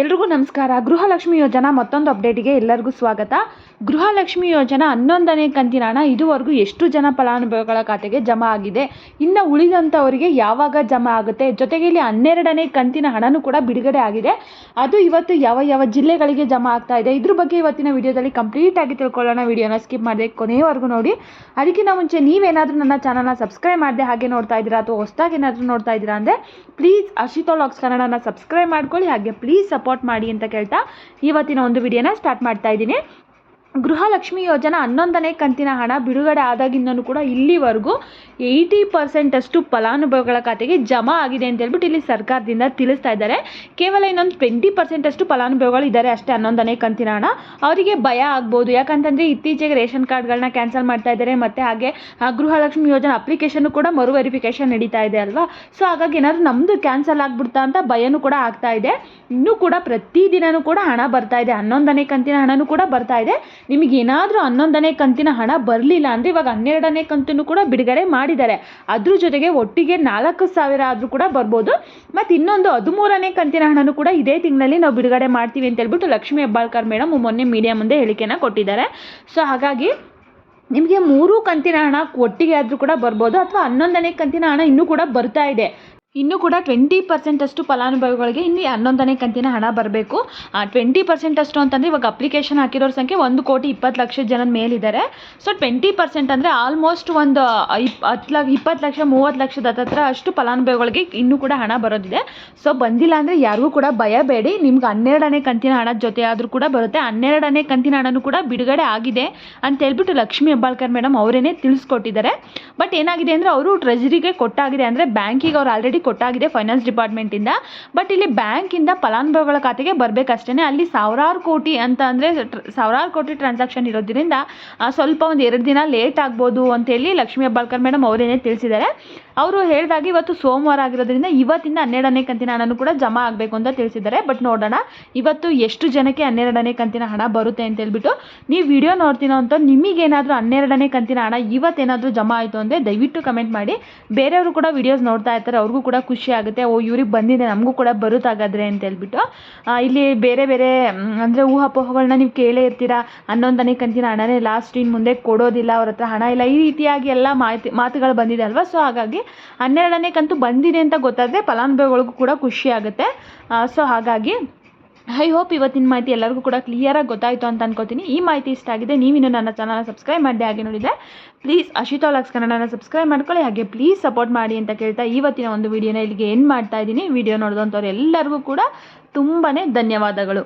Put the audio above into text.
ಎಲ್ರಿಗೂ ನಮಸ್ಕಾರ. ಗೃಹಲಕ್ಷ್ಮಿ ಯೋಜನಾ ಮತ್ತೊಂದು ಅಪ್ಡೇಟಿಗೆ ಎಲ್ಲರಿಗೂ ಸ್ವಾಗತ. ಗೃಹಲಕ್ಷ್ಮಿ ಯೋಜನಾ ಹನ್ನೊಂದನೇ ಕಂತಿನ ಹಣ ಇದುವರೆಗೂ ಎಷ್ಟು ಜನ ಫಲಾನುಭವಿಗಳ ಖಾತೆಗೆ ಜಮಾ ಆಗಿದೆ? ಇನ್ನು ಉಳಿದಂಥವರಿಗೆ ಯಾವಾಗ ಜಮಾ ಆಗುತ್ತೆ? ಜೊತೆಗೆ ಇಲ್ಲಿ ಹನ್ನೆರಡನೇ ಕಂತಿನ ಹಣನೂ ಕೂಡ ಬಿಡುಗಡೆ ಆಗಿದೆ. ಅದು ಇವತ್ತು ಯಾವ ಯಾವ ಜಿಲ್ಲೆಗಳಿಗೆ ಜಮಾ ಆಗ್ತಾ ಇದೆ? ಇದ್ರ ಬಗ್ಗೆ ಇವತ್ತಿನ ವಿಡಿಯೋದಲ್ಲಿ ಕಂಪ್ಲೀಟಾಗಿ ತಿಳ್ಕೊಳ್ಳೋಣ. ವಿಡಿಯೋನ ಸ್ಕಿಪ್ ಮಾಡಿದೆ ಕೊನೆಯವರೆಗೂ ನೋಡಿ. ಅದಕ್ಕಿಂತ ಮುಂಚೆ ನೀವೇನಾದರೂ ನನ್ನ ಚಾನಲ್ನ ಸಬ್ಸ್ಕ್ರೈಬ್ ಮಾಡದೆ ಹಾಗೆ ನೋಡ್ತಾ ಇದ್ದೀರಾ ಅಥವಾ ಹೊಸ್ದಾಗಿ ಏನಾದರೂ ನೋಡ್ತಾ ಇದ್ದೀರಾ ಅಂದರೆ ಪ್ಲೀಸ್ ಅಶಿತಾ ಲಾಕ್ಸ್ ಕನ್ನಡನ ಸಬ್ಸ್ಕ್ರೈಬ್ ಮಾಡ್ಕೊಳ್ಳಿ. ಹಾಗೆ ಪ್ಲೀಸ್ ಸಪೋರ್ಟ್ ಮಾಡಿ ಅಂತ ಕೇಳ್ತಾ ಇವತ್ತಿನ ಒಂದು ವಿಡಿಯೋನ ಸ್ಟಾರ್ಟ್ ಮಾಡ್ತಾ ಇದ್ದೀನಿ. ಗೃಹಲಕ್ಷ್ಮಿ ಯೋಜನಾ ಹನ್ನೊಂದನೇ ಕಂತಿನ ಹಣ ಬಿಡುಗಡೆ ಆದಾಗಿಂದನೂ ಕೂಡ ಇಲ್ಲಿವರೆಗೂ ಏಯ್ಟಿ ಪರ್ಸೆಂಟಷ್ಟು ಫಲಾನುಭವಿಗಳ ಖಾತೆಗೆ ಜಮಾ ಆಗಿದೆ ಅಂತ ಹೇಳ್ಬಿಟ್ಟು ಇಲ್ಲಿ ಸರ್ಕಾರದಿಂದ ತಿಳಿಸ್ತಾ ಇದ್ದಾರೆ. ಕೇವಲ ಇನ್ನೊಂದು ಟ್ವೆಂಟಿ ಪರ್ಸೆಂಟಷ್ಟು ಫಲಾನುಭವಿಗಳು ಇದ್ದಾರೆ ಅಷ್ಟೇ ಹನ್ನೊಂದನೇ ಕಂತಿನ ಹಣ. ಅವರಿಗೆ ಭಯ ಆಗ್ಬೋದು. ಯಾಕಂತಂದರೆ ಇತ್ತೀಚೆಗೆ ರೇಷನ್ ಕಾರ್ಡ್ಗಳನ್ನ ಕ್ಯಾನ್ಸಲ್ ಮಾಡ್ತಾ ಇದ್ದಾರೆ ಮತ್ತು ಹಾಗೆ ಗೃಹಲಕ್ಷ್ಮಿ ಯೋಜನಾ ಅಪ್ಲಿಕೇಶನ್ ಕೂಡ ಮರು ವೆರಿಫಿಕೇಶನ್ ನಡೀತಾ ಇದೆ ಅಲ್ವಾ? ಸೊ ಹಾಗಾಗಿ ಏನಾದರೂ ನಮ್ಮದು ಕ್ಯಾನ್ಸಲ್ ಆಗ್ಬಿಡ್ತಾ ಅಂತ ಭಯನೂ ಕೂಡ ಆಗ್ತಾ ಇದೆ. ಇನ್ನೂ ಕೂಡ ಪ್ರತಿದಿನವೂ ಕೂಡ ಹಣ ಬರ್ತಾ ಇದೆ. ಹನ್ನೊಂದನೇ ಕಂತಿನ ಹಣನೂ ಕೂಡ ಬರ್ತಾ ಇದೆ. ನಿಮಗೆ ಏನಾದರೂ ಹನ್ನೊಂದನೇ ಕಂತಿನ ಹಣ ಬರಲಿಲ್ಲ ಅಂದರೆ ಇವಾಗ ಹನ್ನೆರಡನೇ ಕಂತನ್ನು ಕೂಡ ಬಿಡುಗಡೆ ಮಾಡಿದ್ದಾರೆ. ಅದ್ರ ಜೊತೆಗೆ ಒಟ್ಟಿಗೆ ನಾಲ್ಕು ಸಾವಿರ ಆದರೂ ಕೂಡ ಬರ್ಬೋದು. ಮತ್ತು ಇನ್ನೊಂದು ಹದಿಮೂರನೇ ಕಂತಿನ ಹಣನೂ ಕೂಡ ಇದೇ ತಿಂಗಳಲ್ಲಿ ನಾವು ಬಿಡುಗಡೆ ಮಾಡ್ತೀವಿ ಅಂತ ಹೇಳ್ಬಿಟ್ಟು ಲಕ್ಷ್ಮೀ ಹೆಬ್ಬಾಳ್ಕರ್ ಮೇಡಮ್ ಮೊನ್ನೆ ಮೀಡಿಯಾ ಮುಂದೆ ಹೇಳಿಕೆನ ಕೊಟ್ಟಿದ್ದಾರೆ. ಸೊ ಹಾಗಾಗಿ ನಿಮಗೆ ಮೂರು ಕಂತಿನ ಹಣ ಒಟ್ಟಿಗೆ ಆದರೂ ಕೂಡ ಬರ್ಬೋದು ಅಥವಾ ಹನ್ನೊಂದನೇ ಕಂತಿನ ಹಣ ಇನ್ನೂ ಕೂಡ ಬರ್ತಾ ಇದೆ. ಇನ್ನೂ ಕೂಡ ಟ್ವೆಂಟಿ ಪರ್ಸೆಂಟಷ್ಟು ಫಲಾನುಭವಿಗಳಿಗೆ ಇನ್ನು ಹನ್ನೊಂದನೇ ಕಂತಿನ ಹಣ ಬರಬೇಕು. ಟ್ವೆಂಟಿ ಪರ್ಸೆಂಟಷ್ಟು ಅಂತಂದರೆ ಇವಾಗ ಅಪ್ಲಿಕೇಶನ್ ಹಾಕಿರೋರ ಸಂಖ್ಯೆ ಒಂದು ಕೋಟಿ ಇಪ್ಪತ್ತು ಲಕ್ಷ ಜನ ಮೇಲಿದ್ದಾರೆ. ಸೊ ಟ್ವೆಂಟಿ ಪರ್ಸೆಂಟ್ ಅಂದರೆ ಆಲ್ಮೋಸ್ಟ್ ಒಂದು ಇಪ್, ಹತ್ತು ಲಕ್ಷ, ಇಪ್ಪತ್ತು ಲಕ್ಷ, ಮೂವತ್ತು ಲಕ್ಷದ ಹತ್ತತ್ರ ಅಷ್ಟು ಫಲಾನುಭವಿಗಳಿಗೆ ಇನ್ನೂ ಕೂಡ ಹಣ ಬರೋದಿದೆ. ಸೊ ಬಂದಿಲ್ಲ ಅಂದರೆ ಯಾರಿಗೂ ಕೂಡ ಭಯ ಬೇಡಿ. ನಿಮ್ಗೆ ಹನ್ನೆರಡನೇ ಕಂತಿನ ಹಣದ ಜೊತೆ ಆದರೂ ಕೂಡ ಬರುತ್ತೆ. ಹನ್ನೆರಡನೇ ಕಂತಿನ ಹಣನೂ ಕೂಡ ಬಿಡುಗಡೆ ಆಗಿದೆ ಅಂತ ಹೇಳ್ಬಿಟ್ಟು ಲಕ್ಷ್ಮೀ ಹೆಬ್ಬಾಳ್ಕರ್ ಮೇಡಮ್ ಅವರೇನೆ ತಿಳಿಸ್ಕೊಟ್ಟಿದ್ದಾರೆ. ಬಟ್ ಏನಾಗಿದೆ ಅಂದರೆ ಅವರು ಟ್ರೆಜರಿಗೆ ಕೊಟ್ಟಾಗಿದೆ ಅಂದರೆ ಬ್ಯಾಂಕಿಗೆ ಅವ್ರು ಆಲ್ರೆಡಿ ಕೊಟ್ಟಾಗಿದೆ ಫೈನಾನ್ಸ್ ಡಿಪಾರ್ಟ್ಮೆಂಟಿಂದ ಬಟ್ ಇಲ್ಲಿ ಬ್ಯಾಂಕಿಂದ ಫಲಾನುಭವಿಗಳ ಖಾತೆಗೆ ಬರಬೇಕಷ್ಟೇ ಅಲ್ಲಿ ಸಾವಿರಾರು ಕೋಟಿ ಅಂತ ಅಂದರೆ ಸಾವಿರಾರು ಕೋಟಿ ಟ್ರಾನ್ಸಾಕ್ಷನ್ ಇರೋದ್ರಿಂದ ಸ್ವಲ್ಪ ಒಂದು ಎರಡು ದಿನ ಲೇಟ್ ಆಗ್ಬೋದು ಅಂತೇಳಿ ಲಕ್ಷ್ಮೀ ಹೆಬ್ಬಾಳ್ಕರ್ ಮೇಡಮ್ ಅವರೇನೇ ತಿಳಿಸಿದ್ದಾರೆ. ಅವರು ಹೇಳಿದಾಗ ಇವತ್ತು ಸೋಮವಾರ ಆಗಿರೋದ್ರಿಂದ ಇವತ್ತಿಂದ ಹನ್ನೆರಡನೇ ಕಂತಿನ ಹಣನೂ ಕೂಡ ಜಮಾ ಆಗಬೇಕು ಅಂತ ತಿಳಿಸಿದ್ದಾರೆ. ಬಟ್ ನೋಡೋಣ, ಇವತ್ತು ಎಷ್ಟು ಜನಕ್ಕೆ ಹನ್ನೆರಡನೇ ಕಂತಿನ ಹಣ ಬರುತ್ತೆ ಅಂತ ಹೇಳ್ಬಿಟ್ಟು ನೀವು ವಿಡಿಯೋ ನೋಡ್ತೀನೋ ಅಂತ ನಿಮಗೇನಾದರೂ ಹನ್ನೆರಡನೇ ಕಂತಿನ ಹಣ ಇವತ್ತೇನಾದರೂ ಜಮಾ ಆಯಿತು ಅಂದರೆ ದಯವಿಟ್ಟು ಕಮೆಂಟ್ ಮಾಡಿ. ಬೇರೆಯವರು ಕೂಡ ವಿಡಿಯೋಸ್ ನೋಡ್ತಾ ಇರ್ತಾರೆ, ಅವ್ರಿಗೂ ಕೂಡ ಖುಷಿ ಆಗುತ್ತೆ. ಓ ಇವ್ರಿಗೆ ಬಂದಿದೆ ನಮಗೂ ಕೂಡ ಬರುತ್ತಾಗಾದ್ರೆ ಅಂತ ಹೇಳ್ಬಿಟ್ಟು. ಆ, ಇಲ್ಲಿ ಬೇರೆ ಬೇರೆ ಅಂದರೆ ಊಹಾಪೋಹಗಳನ್ನ ನೀವು ಕೇಳೇ ಇರ್ತೀರಾ? ಹನ್ನೊಂದನೇ ಕಂತಿನ ಹಣನೇ ಲಾಸ್ಟ್ ಇನ್ನು ಮುಂದೆ ಕೊಡೋದಿಲ್ಲ ಅವ್ರ ಹತ್ರ ಹಣ ಇಲ್ಲ. ಈ ರೀತಿಯಾಗಿ ಎಲ್ಲ ಮಾಹಿತಿ ಮಾತುಗಳು ಬಂದಿದೆ ಅಲ್ವಾ? ಸೊ ಹಾಗಾಗಿ ಹನ್ನೆರಡನೇ ಕಂತು ಬಂದಿದೆ ಅಂತ ಗೊತ್ತಾದರೆ ಫಲಾನುಭವಿಗಳಿಗೂ ಕೂಡ ಖುಷಿ ಆಗುತ್ತೆ. ಸೊ ಹಾಗಾಗಿ ಐ ಹೋಪ್ ಇವತ್ತಿನ ಮಾಹಿತಿ ಎಲ್ಲರಿಗೂ ಕೂಡ ಕ್ಲಿಯರಾಗಿ ಗೊತ್ತಾಯಿತು ಅಂತ ಅನ್ಕೋತೀನಿ. ಈ ಮಾಹಿತಿ ಇಷ್ಟ ಆಗಿದೆ, ನೀವಿನ್ನು ನನ್ನ ಚಾನಲ್ನ ಸಬ್ಸ್ಕ್ರೈಬ್ ಮಾಡಿದೆ ಹಾಗೆ ನೋಡಿದೆ ಪ್ಲೀಸ್ ಅಶಿತಾ ಲಾಕ್ಸ್ ಕನ್ನಡನ ಸಬ್ಸ್ಕ್ರೈಬ್ ಮಾಡ್ಕೊಳ್ಳಿ. ಹಾಗೆ ಪ್ಲೀಸ್ ಸಪೋರ್ಟ್ ಮಾಡಿ ಅಂತ ಕೇಳ್ತಾ ಇವತ್ತಿನ ಒಂದು ವಿಡಿಯೋನ ಇಲ್ಲಿಗೆ ಏನು ಮಾಡ್ತಾ ಇದ್ದೀನಿ. ವಿಡಿಯೋ ನೋಡಿದಂಥವ್ರು ಎಲ್ಲರಿಗೂ ಕೂಡ ತುಂಬಾ ಧನ್ಯವಾದಗಳು.